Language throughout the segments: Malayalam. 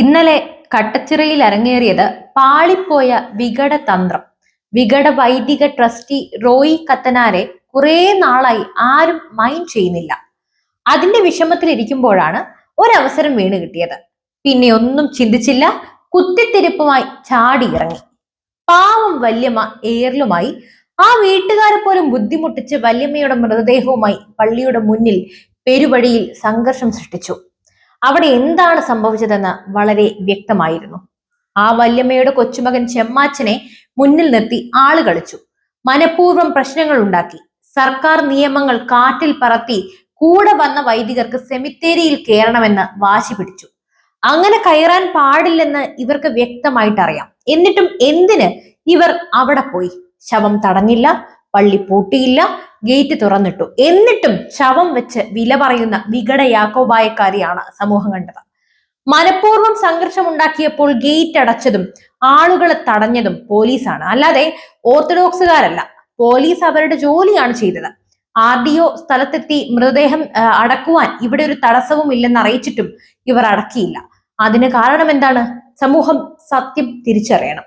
ഇന്നലെ കട്ടച്ചിറയിൽ അരങ്ങേറിയത് പാളിപ്പോയ വിഘട തന്ത്രം വികട വൈദിക ട്രസ്റ്റി റോയി കത്തനാരെ കുറെ നാളായി ആരും മൈൻഡ് ചെയ്യുന്നില്ല. അതിന്റെ വിഷമത്തിലിരിക്കുമ്പോഴാണ് ഒരവസരം വീണ് കിട്ടിയത്. പിന്നെ ഒന്നും ചിന്തിച്ചില്ല കുത്തിത്തിരിപ്പുമായി ചാടി ഇറങ്ങി. പാവം വല്യമ്മ ഏറിലുമായി ആ വീട്ടുകാരെ പോലും ബുദ്ധിമുട്ടിച്ച് വല്യമ്മയുടെ മൃതദേഹവുമായി പള്ളിയുടെ മുന്നിൽ പെരുവഴിയിൽ സംഘർഷം സൃഷ്ടിച്ചു. അവിടെ എന്താണ് സംഭവിച്ചതെന്ന് വളരെ വ്യക്തമായിരുന്നു. ആ വല്യമ്മയുടെ കൊച്ചുമകൻ ചെമ്മാച്ചനെ മുന്നിൽ നിർത്തി ആൾ കളിച്ചു. മനഃപൂർവം പ്രശ്നങ്ങൾ ഉണ്ടാക്കി. സർക്കാർ നിയമങ്ങൾ കാറ്റിൽ പറത്തി കൂടെ വന്ന വൈദികർക്ക് സെമിത്തേരിയിൽ കയറണമെന്ന് വാശി പിടിച്ചു. അങ്ങനെ കയറാൻ പാടില്ലെന്ന് ഇവർക്ക് വ്യക്തമായിട്ട് അറിയാം എന്നിട്ടും എന്തിന് ഇവർ അവിടെ പോയി? ശവം തടഞ്ഞില്ല പള്ളി പൂട്ടിയില്ല ഗേറ്റ് തുറന്നിട്ടു. എന്നിട്ടും ശവം വെച്ച് വില പറയുന്ന വികട യാക്കോബായക്കാരിയാണ് സമൂഹം കണ്ടത്. മനഃപൂർവം സംഘർഷമുണ്ടാക്കിയപ്പോൾ ഗേറ്റ് അടച്ചതും ആളുകളെ തടഞ്ഞതും പോലീസാണ്. അല്ലാതെ ഓർത്തഡോക്സുകാരല്ല പോലീസ് അവരുടെ ജോലിയാണ് ചെയ്തത്. ആർ ഡി ഒ സ്ഥലത്തെത്തി മൃതദേഹം അടക്കുവാൻ ഇവിടെ ഒരു തടസ്സവും ഇല്ലെന്ന് അറിയിച്ചിട്ടും ഇവർ അടക്കിയില്ല. അതിന് കാരണം എന്താണ്? സമൂഹം സത്യം തിരിച്ചറിയണം.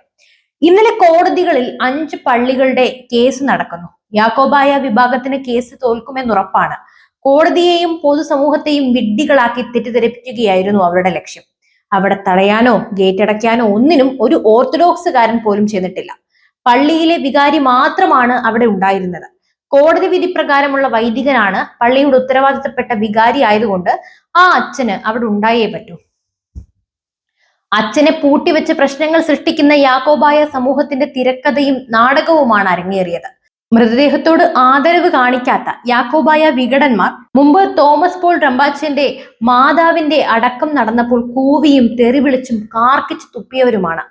ഇന്നലെ കോടതികളിൽ അഞ്ച് പള്ളികളുടെ കേസ് നടക്കുന്നു. യാക്കോബായ വിഭാഗത്തിന് കേസ് തോൽക്കുമെന്നുറപ്പാണ് കോടതിയെയും പൊതുസമൂഹത്തെയും വിഡ്ഢികളാക്കി തെറ്റിദ്ധരിപ്പിക്കുകയായിരുന്നു അവരുടെ ലക്ഷ്യം. അവിടെ തടയാനോ ഗേറ്റ് അടയ്ക്കാനോ ഒന്നിനും ഒരു ഓർത്തഡോക്സുകാരൻ പോലും ചെന്നിട്ടില്ല. പള്ളിയിലെ വികാരി മാത്രമാണ് അവിടെ ഉണ്ടായിരുന്നത്. കോടതി വിധി പ്രകാരമുള്ള വൈദികനാണ് പള്ളിയുടെ ഉത്തരവാദിത്തപ്പെട്ട വികാരി ആയതുകൊണ്ട് ആ അച്ഛന് അവിടെ ഉണ്ടായേ പറ്റൂ. അച്ഛനെ പൂട്ടിവെച്ച് പ്രശ്നങ്ങൾ സൃഷ്ടിക്കുന്ന യാക്കോബായ സമൂഹത്തിന്റെ തിരക്കഥയും നാടകവുമാണ് അരങ്ങേറിയത്. മൃതദേഹത്തോട് ആദരവ് കാണിക്കാത്ത യാക്കോബായ വികടന്മാർ മുമ്പ് തോമസ് പോൾ റമ്പാച്ചന്റെ മാതാവിന്റെ അടക്കം നടന്നപ്പോൾ കൂവിയും തെറിവിളിച്ചും കാർക്കിച്ച് തുപ്പിയവരുമാണ്.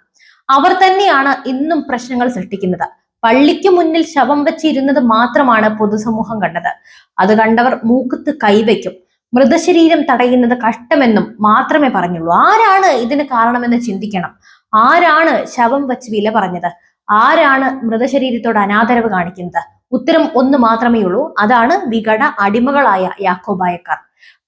അവർ തന്നെയാണ് ഇന്നും പ്രശ്നങ്ങൾ സൃഷ്ടിക്കുന്നത്. പള്ളിക്ക് മുന്നിൽ ശവം വെച്ചിരുന്നത് മാത്രമാണ് പൊതുസമൂഹം കണ്ടത്. അത് കണ്ടവർ മൂക്കത്ത് കൈവയ്ക്കും. മൃതശരീരം തടയുന്നത് കഷ്ടമെന്നും മാത്രമേ പറഞ്ഞുള്ളൂ. ആരാണ് ഇതിന് കാരണമെന്ന് ചിന്തിക്കണം. ആരാണ് ശവം വച്ച് വില പറഞ്ഞത്? ആരാണ് മൃതശരീരത്തോട് അനാദരവ് കാണിക്കുന്നത്? ഉത്തരം ഒന്ന് മാത്രമേ ഉള്ളൂ. അതാണ് വികട അടിമകളായ യാക്കോബായക്കാർ.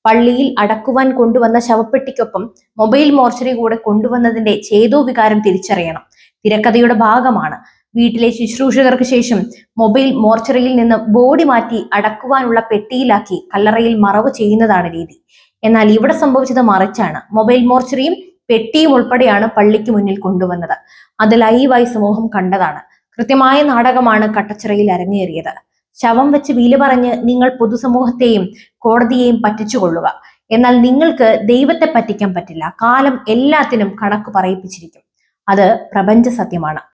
പള്ളിയിൽ അടക്കുവാൻ കൊണ്ടുവന്ന ശവപ്പെട്ടിക്കൊപ്പം മൊബൈൽ മോർച്ചറി കൂടെ കൊണ്ടുവന്നതിന്റെ ചേതോ വികാരം തിരിച്ചറിയണം. തിരക്കഥയുടെ ഭാഗമാണ്. വീട്ടിലെ ശുശ്രൂഷകർക്ക് ശേഷം മൊബൈൽ മോർച്ചറിയിൽ നിന്ന് ബോഡി മാറ്റി അടക്കുവാനുള്ള പെട്ടിയിലാക്കി കല്ലറയിൽ മറവ് ചെയ്യുന്നതാണ് രീതി. എന്നാൽ ഇവിടെ സംഭവിച്ചത് മറിച്ചാണ്. മൊബൈൽ മോർച്ചറിയും പെട്ടിയും ഉൾപ്പെടെയാണ് പള്ളിക്ക് മുന്നിൽ കൊണ്ടുവന്നത്. അത് ലൈവായി സമൂഹം കണ്ടതാണ്. കൃത്യമായ നാടകമാണ് കട്ടച്ചിറയിൽ അരങ്ങേറിയത്. ശവം വെച്ച് വീൽ പറഞ്ഞ് നിങ്ങൾ പൊതുസമൂഹത്തെയും കോടതിയെയും പറ്റിച്ചുകൊള്ളുക. എന്നാൽ നിങ്ങൾക്ക് ദൈവത്തെ പറ്റിക്കാൻ പറ്റില്ല. കാലം എല്ലാത്തിനും കണക്ക് പറയിപ്പിച്ചിരിക്കും. അത് പ്രപഞ്ച സത്യമാണ്.